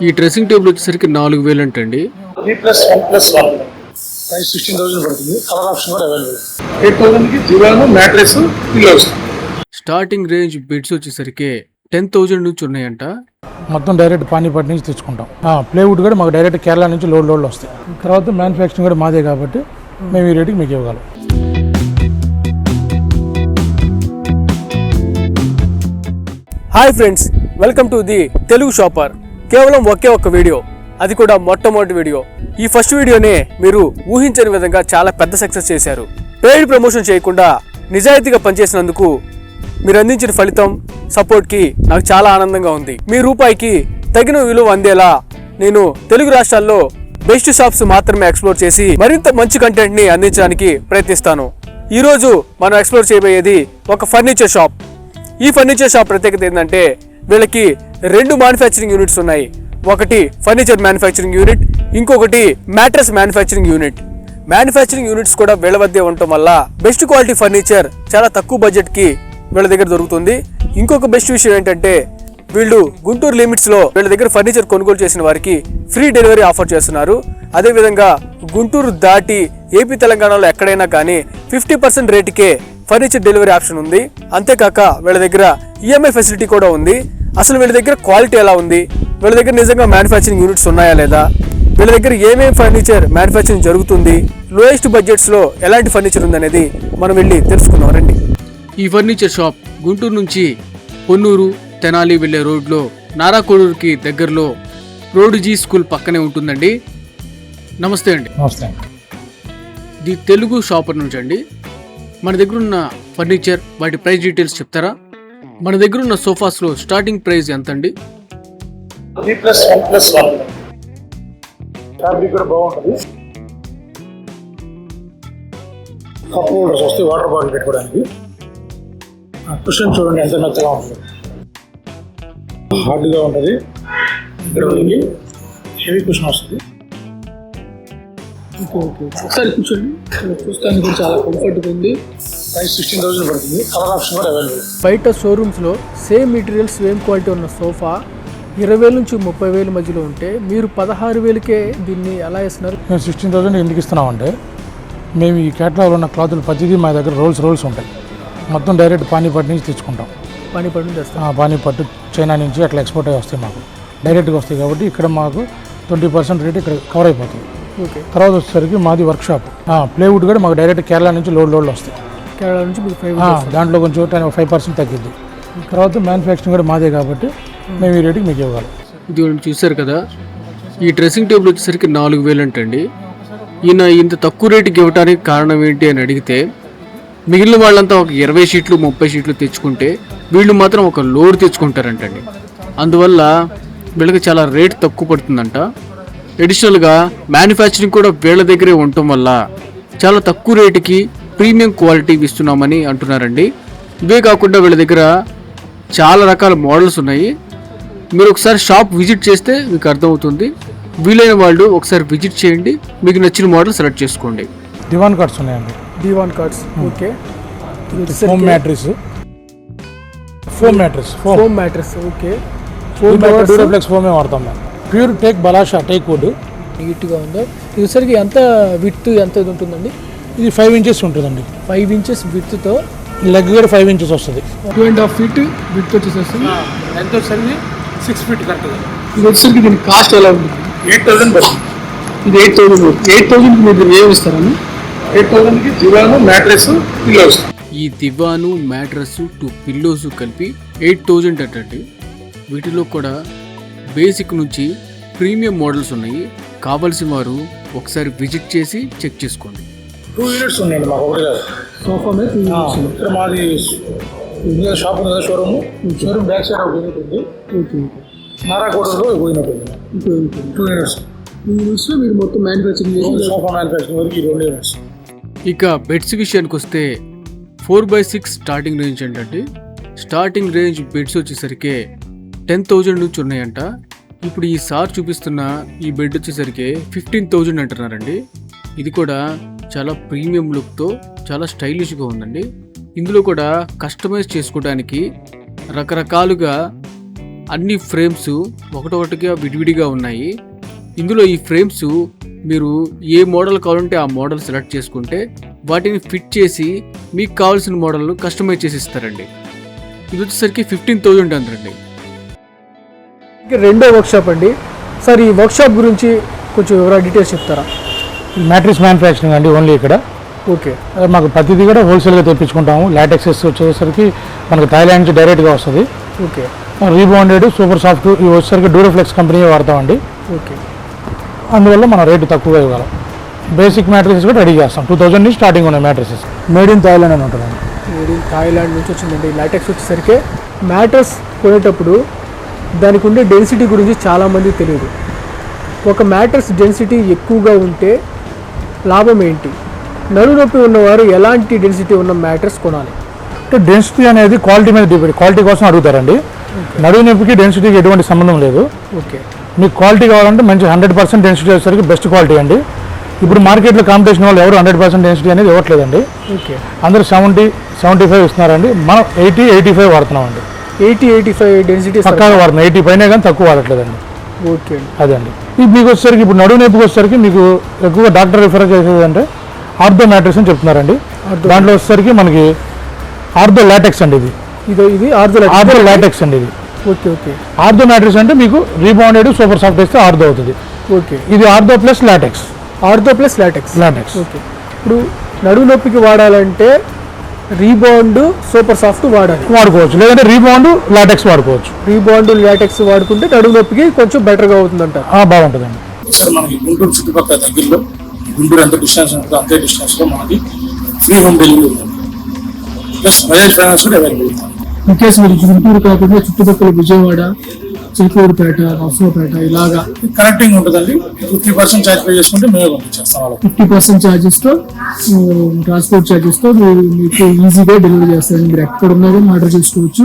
ఈ dressing table వచ్చేసరికి నాలుగు వేలు అంటండి three plus one plus one. Price sixteen thousand పడుతుంది. కలర్ ఆప్షన్ కూడా available eight థౌసండ్కి divan mattress pillows starting range beds వచ్చేసరికి టెన్ థౌజండ్ నుంచి ఉన్నాయంట. మొత్తం డైరెక్ట్ పానీపట్ నుంచి తెచ్చుకుంటాం. ప్లేవుడ్ కూడా మాకు డైరెక్ట్ కేరళ నుంచి లోడ్ లోడ్లు వస్తాయి. తర్వాత మ్యానుఫ్యాక్చరింగ్ కూడా మాదే కాబట్టి మేము ఈ రేటుకి మీకు ఇవ్వగలం. Hi friends welcome to the Telugu shopper కేవలం ఒకే ఒక్క వీడియో. అది కూడా మొట్టమొదటి వీడియో. ఈ ఫస్ట్ వీడియోనే మీరు ఊహించని విధంగా చాలా పెద్ద సక్సెస్ చేశారు. పెయిడ్ ప్రమోషన్ చేయకుండా నిజాయితీగా పనిచేసినందుకు మీరు అందించిన ఫలితం సపోర్ట్కి నాకు చాలా ఆనందంగా ఉంది. మీ రూపాయికి తగిన విలువ అందేలా నేను తెలుగు రాష్ట్రాల్లో బెస్ట్ షాప్స్ మాత్రమే ఎక్స్ప్లోర్ చేసి మరింత మంచి కంటెంట్ని అందించడానికి ప్రయత్నిస్తాను. ఈరోజు మనం ఎక్స్ప్లోర్ చేయబోయేది ఒక ఫర్నిచర్ షాప్. ఈ ఫర్నిచర్ షాప్ ప్రత్యేకత ఏంటంటే వీళ్ళకి రెండు మ్యానుఫ్యాక్చరింగ్ యూనిట్స్ ఉన్నాయి. ఒకటి ఫర్నిచర్ మ్యానుఫ్యాక్చరింగ్ యూనిట్ ఇంకొకటి mattress manufacturing unit manufacturing units కూడా వీళ్ళ వద్దే ఉండటం వల్ల బెస్ట్ క్వాలిటీ ఫర్నిచర్ చాలా తక్కువ బడ్జెట్కి వీళ్ళ దగ్గర దొరుకుతుంది. ఇంకొక బెస్ట్ విషయం ఏంటంటే వీళ్ళు గుంటూరు లిమిట్స్లో వీళ్ళ దగ్గర ఫర్నిచర్ కొనుగోలు చేసిన వారికి ఫ్రీ డెలివరీ ఆఫర్ చేస్తున్నారు. అదేవిధంగా గుంటూరు దాటి ఏపీ తెలంగాణలో ఎక్కడైనా కానీ ఫిఫ్టీ పర్సెంట్ రేటుకే ఫర్నిచర్ డెలివరీ ఆప్షన్ ఉంది. అంతేకాక వీళ్ళ దగ్గర ఈఎంఐ ఫెసిలిటీ కూడా ఉంది. అసలు వీళ్ళ దగ్గర క్వాలిటీ ఎలా ఉంది? వీళ్ళ దగ్గర నిజంగా మ్యానుఫ్యాక్చరింగ్ యూనిట్స్ ఉన్నాయా లేదా? వీళ్ళ దగ్గర ఏమేమి ఫర్నిచర్ మ్యానుఫ్యాక్చరింగ్ జరుగుతుంది? లోయెస్ట్ బడ్జెట్స్లో ఎలాంటి ఫర్నిచర్ ఉందనేది మనం వెళ్ళి తెలుసుకుందాం రండి. ఈ ఫర్నిచర్ షాప్ గుంటూరు నుంచి పొన్నూరు తెనాలి వెళ్ళే రోడ్లో నారాకోడూరుకి దగ్గరలో రోడ్ జీ స్కూల్ పక్కనే ఉంటుందండి. నమస్తే అండి. నమస్తే. ది తెలుగు షాపర్ నుంచి అండి మన దగ్గర ఉన్న ఫర్నిచర్ వాటి ప్రైస్ డీటెయిల్స్ చెప్తారా? మన దగ్గర ఉన్న సోఫాస్లో స్టార్టింగ్ ప్రైస్ ఎంత అండి three plus one plus one. Fabric కూడా బాగుంటుంది. కప్ హోల్డర్స్ వాటర్ బాటిల్ పెట్టుకోవడానికి. కుషన్ చూడండి ఎంత మెత్తగా ఉంటుంది. హార్డ్గా ఉంటుంది. ఇక్కడ ఉంది. హెవీ కుషన్ వస్తుంది. Okay okay. ఒకసారి కూర్చోండి. చాలా కంఫర్ట్గా ఉంది. ప్రైస్ సిక్స్టీన్ థౌసండ్ పడుతుంది. కలర్ ఆప్షన్ కూడా అవైలబుల్ బయట షోరూమ్స్లో సేమ్ మెటీరియల్ సేమ్ క్వాలిటీ ఉన్న సోఫా ఇరవై వేల నుంచి ముప్పై వేల మధ్యలో ఉంటే మీరు పదహారు వేలకే దీన్ని ఎలా ఇస్తున్నారు మేము సిక్స్టీన్ థౌసండ్ ఎందుకు ఇస్తున్నామంటే మేము ఈ కేటలాగ్లో ఉన్న క్లాతులు ప్రతిదీ మా దగ్గర రోల్స్ రోల్స్ ఉంటాయి. మొత్తం డైరెక్ట్ పానీపట్ నుంచి తెచ్చుకుంటాం. పని పని చేస్తాం ఆ పానీపట్టు చైనా నుంచి అట్లా ఎక్స్పోర్ట్ అయ్యి వస్తాయి మాకు. డైరెక్ట్గా వస్తాయి కాబట్టి ఇక్కడ మాకు ట్వంటీ పర్సెంట్ రేట్ ఇక్కడ కవర్ అయిపోతుంది. ఓకే. తర్వాత వచ్చేసరికి మాది వర్క్షాప్ ప్లేవుడ్ కూడా మాకు డైరెక్ట్ కేరళ నుంచి లోడ్ లోడ్లు వస్తాయి. కేరళ నుంచి మీకు ఫైవ్ ఆ, దాంట్లో కొంచెం టెన్ ఫైవ్ పర్సెంట్ తగ్గిద్ది తర్వాత మ్యానుఫ్యాక్చరింగ్ కూడా మాదే కాబట్టి మేము ఈ రేటుకి మీకు ఇవ్వగలం. ఇది ఒకటి చూశారు కదా? ఈ డ్రెస్సింగ్ టేబుల్ వచ్చేసరికి నాలుగు వేలు అంటండి. ఈయన ఇంత తక్కువ రేటుకి ఇవ్వడానికి కారణం ఏంటి అని అడిగితే మిగిలిన వాళ్ళంతా ఒక ఇరవై షీట్లు ముప్పై షీట్లు తెచ్చుకుంటే వీళ్ళు మాత్రం ఒక లోడ్ తెచ్చుకుంటారంటండి. అందువల్ల వీళ్ళకి చాలా రేట్ తక్కువ పడుతుందంట. అడిషనల్గా మ్యానుఫ్యాక్చరింగ్ కూడా వీళ్ళ దగ్గరే ఉండటం వల్ల చాలా తక్కువ రేటుకి ప్రీమియం క్వాలిటీ ఇస్తున్నామని అంటున్నారండి. ఇవే కాకుండా వీళ్ళ దగ్గర చాలా రకాల మోడల్స్ ఉన్నాయి. మీరు ఒకసారి షాప్ విజిట్ చేస్తే మీకు అర్థమవుతుంది. వీలైన వాళ్ళు ఒకసారి విజిట్ చేయండి. మీకు నచ్చిన మోడల్ సెలెక్ట్ చేసుకోండి. దివాన్ కార్డ్స్ ఉన్నాయండి. Divan cards okay. Foam mattress foam mattress foam foam mattress okay. Duroflex ఫోమే వాడతాం మేము. ప్యూర్ టేక్ బలాషా టేక్ వుడ్ నీట్గా ఉందో? ఇది సరికి ఎంత విత్ ఎంత ఇది ఉంటుందండి? ఇది ఫైవ్ ఇంచెస్ ఉంటుందండి. ఫైవ్ ఇంచెస్ విత్తో లెగ్ కూడా ఫైవ్ ఇంచెస్ వస్తుంది. Two and half feet with వచ్చేసేస్తుంది. ఎంత వచ్చేసరికి సిక్స్ ఫీట్ కరెక్ట్గా ఇది వచ్చేసరికి దీని కాస్ట్ ఎలా ఉంటుంది ఎయిట్ థౌసండ్ పడుతుంది. ఇది ఎయిట్ థౌసండ్ ఎయిట్ థౌసండ్ మీరు ఏమి ఇస్తారని ఎయిట్ థౌసండ్కి దివాను మ్యాట్రెస్ పిల్లోస్ ఈ దివాను మ్యాట్రస్ టు పిల్లోస్ కలిపి ఎయిట్ థౌజండ్ అటండి వీటిలో కూడా బేసిక్ నుంచి ప్రీమియం మోడల్స్ ఉన్నాయి. కావలసిన వారు ఒకసారి విజిట్ చేసి చెక్ చేసుకోండి. టూ యూనిట్స్ ఉన్నాయండి మాకు ఒకటి కాదు. సోఫా మీద units ఉన్నాయి. ఇక్కడ మాది ఇండియా షాప్ ఉంది కదా షోరూమ్ షోరూమ్ బ్యాక్ సైడ్ ఒక యూనిట్ ఉంది నారాకోటలో ఒక యూనిట్ ఉంది టూ యూనిట్స్ ఈ యూనిట్స్లో మీరు మొత్తం మ్యానుఫ్యాక్చరింగ్ చేసి సోఫా మ్యానుఫ్యాక్చరింగ్ వరకు ఈ రెండు యూనిట్స్ ఇక బెడ్స్ విషయానికి వస్తే four by six starting range ఏంటంటే స్టార్టింగ్ రేంజ్ బెడ్స్ వచ్చేసరికి టెన్ థౌజండ్ నుంచి ఉన్నాయంట. ఇప్పుడు ఈ సార్ చూపిస్తున్న ఈ బెడ్ వచ్చేసరికి ఫిఫ్టీన్ థౌజండ్ అంటున్నారండి. ఇది కూడా చాలా ప్రీమియం లుక్తో చాలా స్టైలిష్గా ఉందండి. ఇందులో కూడా కస్టమైజ్ చేసుకోవడానికి రకరకాలుగా అన్ని ఫ్రేమ్స్ ఒకటొకటిగా విడివిడిగా ఉన్నాయి. ఇందులో ఈ ఫ్రేమ్స్ మీరు ఏ మోడల్ కావాలంటే ఆ మోడల్ సెలెక్ట్ చేసుకుంటే వాటిని ఫిట్ చేసి మీకు కావాల్సిన మోడల్ను కస్టమైజ్ చేసి ఇస్తారండి. ఇది వచ్చేసరికి ఫిఫ్టీన్ థౌజండ్ అండి ఇక రెండో వర్క్షాప్ అండి. సార్ ఈ వర్క్షాప్ గురించి కొంచెం వివరాలు డీటెయిల్స్ చెప్తారా? మ్యాట్రిక్స్ మ్యానుఫ్యాక్చరింగ్ అండి ఓన్లీ ఇక్కడ. ఓకే. అదే మాకు ప్రతిదీ కూడా హోల్సేల్గా తెప్పించుకుంటాము. లాటెక్సెస్ వచ్చేసరికి మనకు థాయిలాండ్ నుంచి డైరెక్ట్గా వస్తుంది. ఓకే. రీబౌండెడ్ సూపర్ సాఫ్ట్ ఇవి వచ్చేసరికి డ్యూరోఫ్లెక్స్ కంపెనీ వాడతామండి. ఓకే. అందువల్ల మనం రేటు తక్కువగా ఇవ్వగలం బేసిక్ మ్యాట్రిసెస్ కూడా రెడీ చేస్తాం. టూ థౌసండ్ నుంచి స్టార్టింగ్ ఉన్నాయి మ్యాట్రిసెస్. మేడ్ ఇన్ థాయిలాండ్ అని ఉంటుందండి. ఇది థాయిలాండ్ నుంచి వచ్చిందండి. లాటెక్స్ వచ్చేసరికి మ్యాటర్స్ కొనేటప్పుడు దానికి ఉండే డెన్సిటీ గురించి చాలామంది తెలియదు. ఒక మ్యాటర్స్ డెన్సిటీ ఎక్కువగా ఉంటే లాభం ఏంటి నడు నొప్పి ఉన్నవారు ఎలాంటి డెన్సిటీ ఉన్న మ్యాటర్స్ కొనాలి? అంటే డెన్సిటీ అనేది క్వాలిటీ మీద డిపెండ్ క్వాలిటీ కోసం అడుగుతారండి. నడువు నొప్పికి డెన్సిటీకి ఎటువంటి సంబంధం లేదు. ఓకే మీకు క్వాలిటీ కావాలంటే మంచి హండ్రెడ్ పర్సెంట్ డెన్సిటీ వచ్చేసరికి బెస్ట్ క్వాలిటీ అండి. ఇప్పుడు మార్కెట్లో కాంపిటీషన్ వాళ్ళు ఎవరు హండ్రెడ్ పర్సెంట్ డెన్సిటీ అనేది ఇవ్వట్లేదండి. ఓకే అందరూ సెవెంటీ సెవెంటీ ఫైవ్ ఇస్తున్నారండి. మనం ఎయిటీ ఎయిటీ ఫైవ్ వాడుతున్నామండి. ఎయిటీ ఎయిటీ ఫైవ్ డెన్సిటీ పక్కాగా వాడుతున్నాం. ఎయిటీ పైన కానీ తక్కువ వాడట్లేదండి. ఓకే అండి. అదండి ఇది మీకు వచ్చేసరికి ఇప్పుడు నడువు నొప్పికి వచ్చేసరికి మీకు ఎక్కువగా డాక్టర్ రిఫర్ చేసేది అంటే ఆర్థో మ్యాట్రిక్స్ అని చెప్తున్నారండి. దాంట్లో వచ్చేసరికి మనకి ఆర్థో లాటెక్స్ అండి ఇది. ఇది ఇది ఆర్దో ఆర్థో లాటెక్స్ అండి ఇది. Okay okay. ఆర్థో మ్యాట్రిక్స్ అంటే మీకు రీబౌండెడ్ సూపర్ సాఫ్ట్ వేస్తే ఆర్థో అవుతుంది. ఓకే. ఇది ortho plus latex. Ortho plus latex. Latex. Okay. ఇప్పుడు నడువు నొప్పికి వాడాలంటే రీబౌండ్ సూపర్ సాఫ్ట్ వాడాలి. వాడుకోవచ్చు. లేదంటే రీబౌండ్ లాటెక్స్ వాడుకోవచ్చు. రీబౌండ్ లాటెక్స్ వాడుకుంటే నడుము నొప్పికి కొంచెం బెటర్గా అవుతుందంట. ఆ, బాగుంటుందండి. సార్ మనకి గుంటూరు చుట్టుపక్కల దగ్గరలో గుంటూరు ఎంత డిస్టెన్స్ ఉంటుందో. అంతే డిస్టెన్స్లో మనకి ఫ్రీ హోమ్ డెలివరీ ఉంది ప్లస్ బజాజ్ ఫైనాన్స్ కూడా అవైలబుల్ ఇన్ కేసు మీరు గుంటూరు కాకుండా చుట్టుపక్కల విజయవాడ చిలుకూరుపేట నర్సరావుపేట ఇలాగా కనెక్టింగ్ ఉంటుందండి. ఫిఫ్టీ పర్సెంట్ ఛార్జ్ పే చేసుకుంటే మేమే పంపించేస్తాం ఫిఫ్టీ పర్సెంట్ ఛార్జెస్తో ట్రాన్స్పోర్ట్ ఛార్జెస్తో మీరు మీకు ఈజీగా డెలివరీ చేస్తారు మీరు ఎక్కడ ఉన్నా ఆర్డర్ చేసుకోవచ్చు.